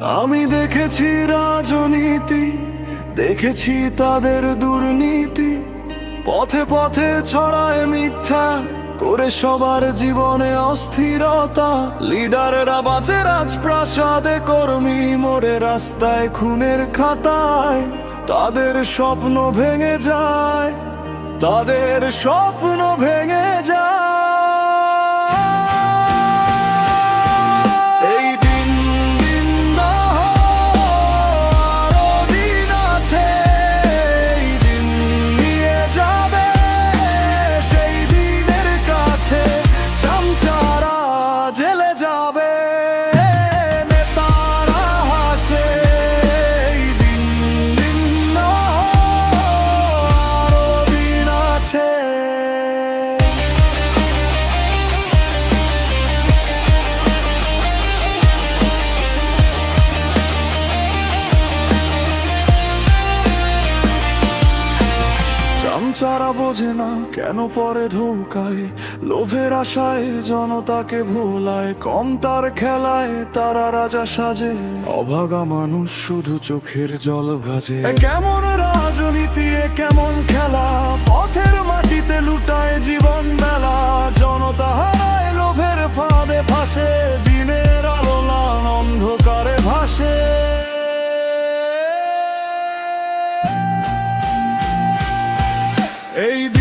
আমি দেখেছি রাজনীতি, দেখেছি তাদের দুর্নীতি। পথে পথে ছড়ায় মিথ্যা, করে সবার জীবনে অস্থিরতা। লিডাররা বাজে রাজপ্রাসাদে, কর্মী মোড়ে রাস্তায় খুনের খাতায়। তাদের স্বপ্ন ভেঙে যায়, তাদের স্বপ্ন ভেঙে যায়। চামচারা বোঝে না কেন পরে ধোকায়? লোভের আশায় জনতাকে ভোলায়, কম তার খেলায় তারা রাজা সাজে। অভাগা মানুষ শুধু চোখের জল ভাজে। কেমন রাজনীতি কেমন খেলা? পথের মাটিতে লুটায় জীবন বেলা জনতা হারায় লোভের ফাঁদে, ফাঁসে Hey,